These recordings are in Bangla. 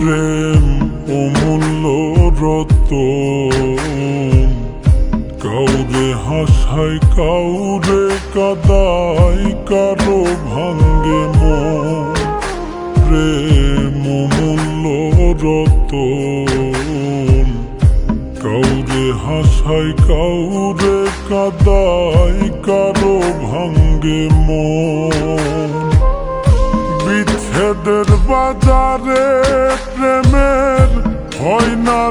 প্রেম অমূল্য রত কাউরে হাসাই, কাউরে কাদাই, কারও ভাঙ্গে মন। প্রেম অমূল্য রত কাউরে হাসাই, কাউরে কাদাই, কারও ভাঙ্গে মন। বিচ্ছেদের বাজারে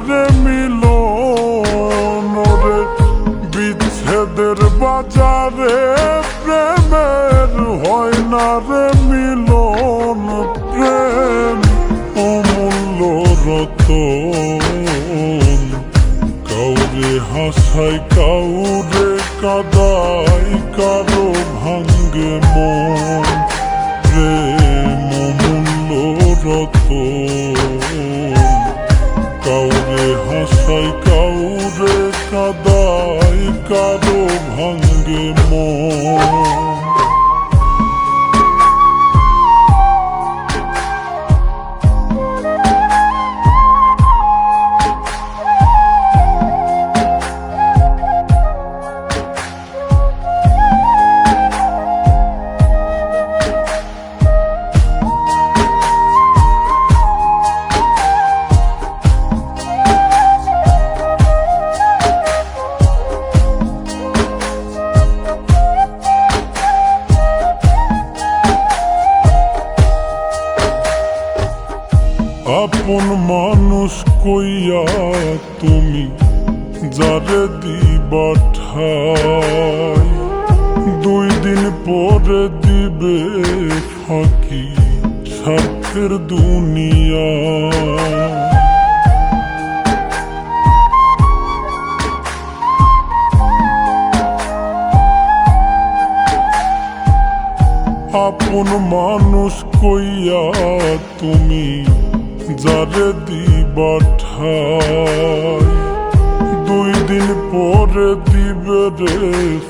রে মিলন রে, বিচ্ছেদের বাজারে প্রেমের হয় না রে মিলন প্রেম, অমূল্য রতন। কাউরে হাসাই কাউরে কাদাই কারও ভাঙ্গে মন। প্রেম মূল্য রতন। আপন মানুষ কইয়া তুমি যারে দিবা ঠাই। দুই দিন পরে দিবে ফাঁকি স্বার্থের দুনিয়া। আপন মানুষ কইয়া তুমি যারে দিবা ঠাই দুই দিন পরে দিবে রে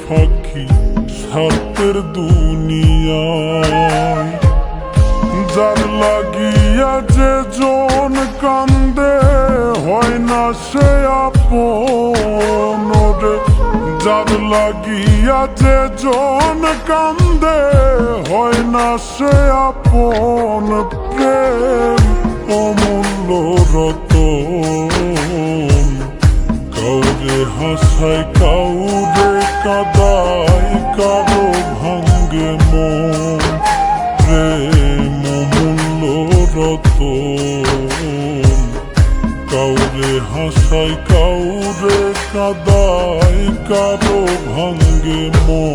ফাঁকি স্বার্থের দুনিয়ায়। যার লাগিয়া যে জন কান্দে, হয় না সে আপন যার লাগিয়া যে জন কান্দে, হয় না সে আপন কারও ভঙ্গে মন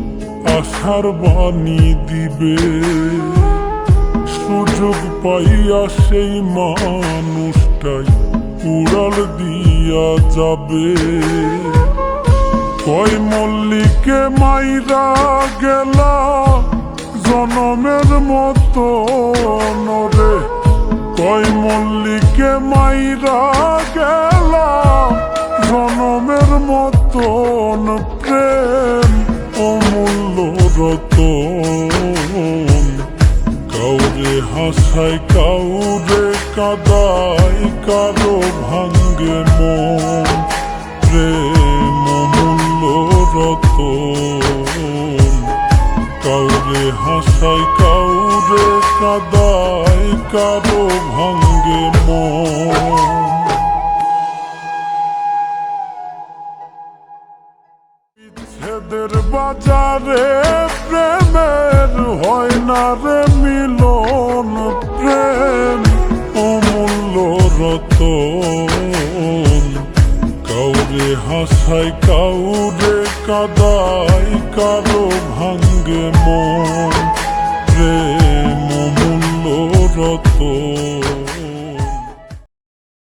আশার বাণী দিবে। সুযোগ পাইয়া সেই মানুষটাই উড়াল দিয়া যাবে। কয় মল্লিকে মাইরা গেলা জনমের মতো নরে কয় মল্লিকে মাইরা গেলা কাদাই কারও ভাঙ্গে মন, প্রেম মূল্য রতন। কাউরে হাসাই কাউরে কাদাই কারও ভাঙ্গে মন। বিচ্ছেদের বাজারে প্রেমের হয় না রে হাসাই কাউরে কাদাই কারও ভাঙ্গে মন প্রেম মূল্য রতন